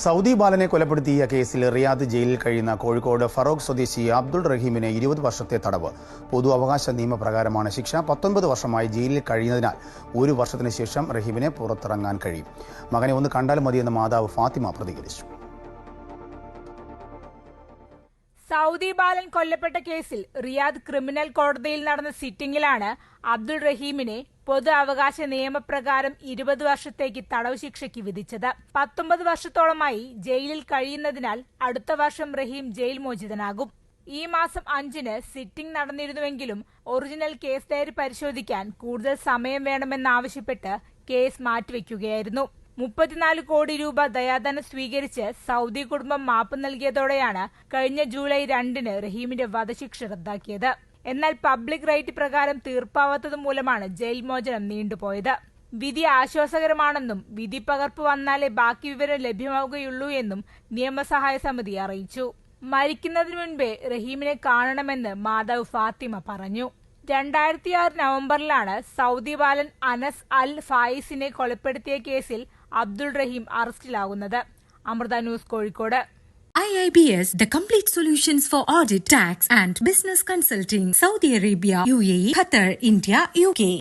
Saudi ബാലനെ കൊലപ്പെടുത്തിയ കേസിൽ റിയാദ് ജയിലിൽ കഴിയുന്ന കോഴിക്കോട് ഫറോക്ക് സ്വദേശി അബ്ദുൾ റഹീമിന് ഇരുപത് വർഷത്തെ തടവ്. പൊതു അവകാശ നിയമപ്രകാരമാണ് ശിക്ഷ പത്തൊൻപത് വർഷമായി ജയിലിൽ കഴിയുന്നതിനാൽ ഒരു വർഷത്തിന് ശേഷം റഹീമിനെ പുറത്തിറങ്ങാൻ കഴിയും. മകനെ ഒന്ന് കണ്ടാൽ മതിയെന്ന് മാതാവ് ഫാത്തിമ പ്രതികരിച്ചു. സൗദി ബാലൻ കൊല്ലപ്പെട്ട കേസിൽ റിയാദ് ക്രിമിനൽ കോടതിയിൽ നടന്ന സിറ്റിംഗിലാണ് അബ്ദുൾ റഹീമിനെ പൊതു അവകാശ നിയമപ്രകാരം ഇരുപത് വർഷത്തേക്ക് തടവ് ശിക്ഷയ്ക്ക് വിധിച്ചത്. പത്തൊമ്പത് വർഷത്തോളമായി ജയിലിൽ കഴിയുന്നതിനാൽ അടുത്ത വർഷം റഹീം ജയിൽ മോചിതനാകും. ഈ മാസം അഞ്ചിന് സിറ്റിംഗ് നടന്നിരുന്നുവെങ്കിലും ഒറിജിനൽ കേസ് ഡയറി പരിശോധിക്കാൻ കൂടുതൽ സമയം വേണമെന്നാവശ്യപ്പെട്ട് കേസ് മാറ്റിവെക്കുകയായിരുന്നു. മുപ്പത്തിനാല് കോടി രൂപ ദയാധനം സ്വീകരിച്ച് സൗദി കുടുംബം മാപ്പ് നൽകിയതോടെയാണ് കഴിഞ്ഞ ജൂലൈ രണ്ടിന് റഹീമിന്റെ വധശിക്ഷ റദ്ദാക്കിയത്. എന്നാൽ പബ്ലിക് റൈറ്റ് പ്രകാരം തീർപ്പാവാത്തത് മൂലമാണ് ജയിൽ മോചനം നീണ്ടുപോയത്. വിധി ആശ്വാസകരമാണെന്നും വിധി പകർപ്പ് വന്നാലേ ബാക്കി വിവരം ലഭ്യമാവുകയുള്ളൂ എന്നും നിയമസഹായ സമിതി അറിയിച്ചു. മരിക്കുന്നതിന് മുൻപേ റഹീമിനെ കാണണമെന്ന് മാതാവ് ഫാത്തിമ പറഞ്ഞു. രണ്ടായിരത്തി ആറ് നവംബറിലാണ് സൗദി ബാലൻ അനസ് അൽ ഫായിസിനെ കൊലപ്പെടുത്തിയ കേസിൽ Abdul Rahim അറസ്റ്റിലാകുന്നത്. Amrita news Kozhikode. IIBS, the complete solutions for audit, tax, and business consulting. Saudi Arabia, UAE, Qatar, India, UK.